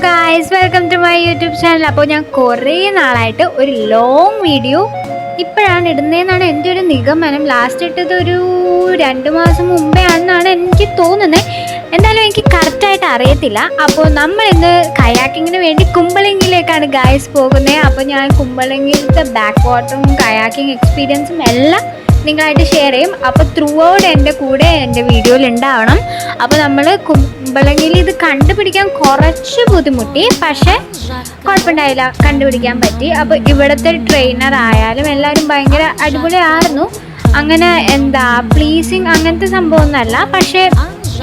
Guys welcome to my YouTube channel അപ്പോൾ ഞാൻ കുറേ നാളായിട്ട് ഒരു ലോങ് വീഡിയോ ഇപ്പോഴാണ് ഇടുന്നതെന്നാണ് എന്റെ ഒരു നിഗമനം. ലാസ്റ്റ് ഇട്ടത് ഒരു രണ്ട് മാസം മുമ്പേ ആണെന്നാണ് എനിക്ക് തോന്നുന്നത്. എന്തായാലും എനിക്ക് കറക്റ്റായിട്ട് അറിയത്തില്ല. അപ്പോൾ നമ്മൾ ഇന്ന് കയാക്കിങ്ങിന് വേണ്ടി കുമ്പളങ്ങിയിലേക്കാണ് ഗായ്സ് പോകുന്നത്. അപ്പോൾ ഞാൻ കുമ്പളങ്ങിയിലത്തെ ബാക്ക് വാട്ടറും കയാക്കിംഗ് എക്സ്പീരിയൻസും എല്ലാം നിങ്ങളായിട്ട് ഷെയർ ചെയ്യും. അപ്പോൾ ത്രൂ ഔട്ട് എന്റെ കൂടെ എന്റെ വീഡിയോയിൽ ഉണ്ടാവണം. അപ്പോൾ നമ്മൾ കുമ്പളങ്ങിയിൽ ഇത് കണ്ടുപിടിക്കാൻ കുറച്ച് ബുദ്ധിമുട്ടി. പക്ഷേ കുഴപ്പമുണ്ടായില്ല. കണ്ടുപിടിക്കാൻ പറ്റി. അപ്പോൾ ഇവിടുത്തെ ട്രെയിനർ ആയാലും എല്ലാവരും ഭയങ്കര അടിപൊളിയായിരുന്നു. അങ്ങനെ എന്താ പ്ലീസിങ് അങ്ങനത്തെ സംഭവമൊന്നുമല്ല. പക്ഷേ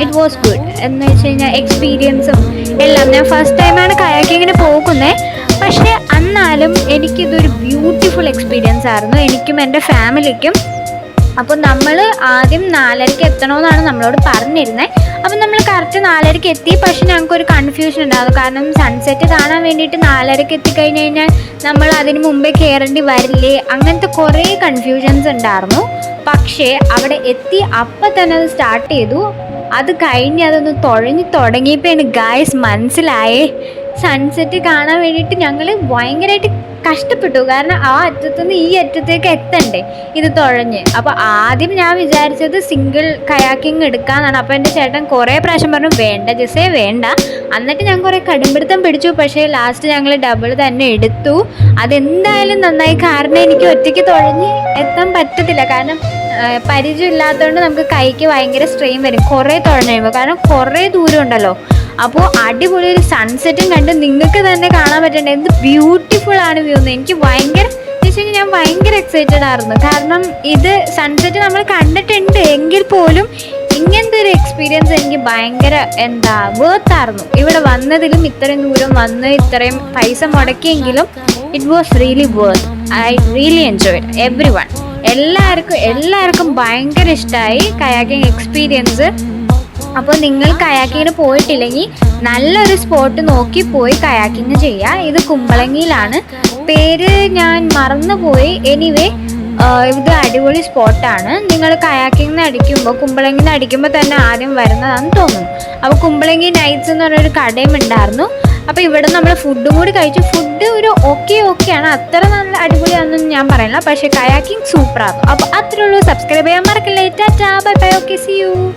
ഇറ്റ് വാസ് ഗുഡ് എന്ന് വെച്ച് കഴിഞ്ഞാൽ എക്സ്പീരിയൻസും എല്ലാം. ഞാൻ ഫസ്റ്റ് ടൈമാണ് കയാക്കിങ്ങിന് പോകുന്നത് പക്ഷേ എന്നാലും എനിക്കിതൊരു ബ്യൂട്ടിഫുൾ എക്സ്പീരിയൻസ് ആയിരുന്നു. എനിക്കും എന്റെ ഫാമിലിക്കും അപ്പോൾ നമ്മൾ ആദ്യം നാലരയ്ക്ക് എത്തണമെന്നാണ് നമ്മളോട് പറഞ്ഞിരുന്നത് അപ്പം നമ്മൾ കറക്റ്റ് നാലരയ്ക്ക് എത്തി. പക്ഷെ ഞങ്ങൾക്ക് ഒരു കൺഫ്യൂഷൻ ഉണ്ടാകും. കാരണം സൺസെറ്റ് കാണാൻ വേണ്ടിയിട്ട് നാലരയ്ക്ക് എത്തിക്കഴിഞ്ഞ് കഴിഞ്ഞാൽ നമ്മൾ അതിന് മുമ്പേ കയറേണ്ടി വരില്ലേ? അങ്ങനത്തെ കുറേ കൺഫ്യൂഷൻസ് ഉണ്ടായിരുന്നു. പക്ഷേ അവിടെ എത്തി അപ്പം തന്നെ അത് സ്റ്റാർട്ട് ചെയ്തു. അത് കഴിഞ്ഞ് അതൊന്ന് തുഴഞ്ഞ് തുടങ്ങിയപ്പോഴാണ് ഗായ്സ് മനസ്സിലായേ. സൺസെറ്റ് കാണാൻ വേണ്ടിയിട്ട് ഞങ്ങൾ ഭയങ്കരമായിട്ട് കഷ്ടപ്പെട്ടു. കാരണം ആ അറ്റത്തുനിന്ന് ഈ അറ്റത്തേക്ക് എത്തണ്ടേ? ഇത് തുഴഞ്ഞ്. അപ്പോൾ ആദ്യം ഞാൻ വിചാരിച്ചത് സിംഗിൾ കയാക്കിങ് എടുക്കാന്നാണ്. അപ്പോൾ എന്റെ ചേട്ടൻ കുറേ പ്രാവശ്യം പറഞ്ഞു വേണ്ട ജസേ വേണ്ട. എന്നിട്ട് ഞാൻ കുറേ കടുംപിടുത്തം പിടിച്ചു. പക്ഷേ ലാസ്റ്റ് ഞങ്ങൾ ഡബിൾ തന്നെ എടുത്തു. അതെന്തായാലും നന്നായി. കാരണം എനിക്ക് ഒറ്റയ്ക്ക് തുഴഞ്ഞ് എത്താൻ പറ്റത്തില്ല. കാരണം പരിചയം ഇല്ലാത്തതുകൊണ്ട് നമുക്ക് കൈക്ക് ഭയങ്കര സ്ട്രെയിൻ വരും. കുറേ തുഴഞ്ഞ് കഴിയുമ്പോൾ കാരണം കുറേ ദൂരം ഉണ്ടല്ലോ. അപ്പോൾ അടിപൊളി ഒരു സൺസെറ്റും കണ്ട് നിങ്ങൾക്ക് തന്നെ കാണാൻ പറ്റണ്ട? എന്ത് ബ്യൂട്ടിഫുൾ ആണ് വ്യൂ എന്ന് എനിക്ക് ഭയങ്കര എന്ന് ഞാൻ ഭയങ്കര എക്സൈറ്റഡ് ആയിരുന്നു. കാരണം ഇത് സൺസെറ്റ് നമ്മൾ കണ്ടിട്ടുണ്ട്. എങ്കിൽ പോലും ഇങ്ങനത്തെ ഒരു എക്സ്പീരിയൻസ് എനിക്ക് ഭയങ്കര എന്താ വേർത്തായിരുന്നു ഇവിടെ വന്നതിലും ഇത്രയും ദൂരം വന്ന് ഇത്രയും പൈസ മുടക്കിയെങ്കിലും it was really worth I really enjoyed every one എല്ലാവർക്കും എല്ലാവർക്കും ഭയങ്കര ഇഷ്ടമായി കയാക്കിങ് എക്സ്പീരിയൻസ് അപ്പോൾ നിങ്ങൾ കയാക്കിങ്ങിന് പോയിട്ടില്ലെങ്കിൽ നല്ലൊരു സ്പോട്ട് നോക്കി പോയി കയാക്കിങ് ചെയ്യുക. ഇത് കുമ്പളങ്ങിയിലാണ്. പേര് ഞാൻ മറന്നുപോയി. എനിവേ ഇത് അടിപൊളി സ്പോട്ടാണ് നിങ്ങൾ കയാക്കിങ്ങിന് അടിക്കുമ്പോൾ കുമ്പളങ്ങിന് അടിക്കുമ്പോൾ തന്നെ ആദ്യം വരുന്നതാണെന്ന് തോന്നുന്നു. അപ്പോൾ കുമ്പളങ്ങി നൈറ്റ്സ് എന്ന് പറഞ്ഞൊരു കടയും ഉണ്ടായിരുന്നു. അപ്പോൾ ഇവിടെ നമ്മൾ ഫുഡും കൂടി കഴിച്ചു. ഫുഡ് ഒരു ഓക്കെ ഓക്കെയാണ് അത്ര നല്ല അടിപൊളിയാണെന്നൊന്നും ഞാൻ പറയില്ല പക്ഷേ കയാക്കിങ് സൂപ്പറാണ് അപ്പോൾ അത്രയുള്ളൂ സബ്സ്ക്രൈബ് ചെയ്യാൻ മറക്കില്ല. Tata bye bye okay see you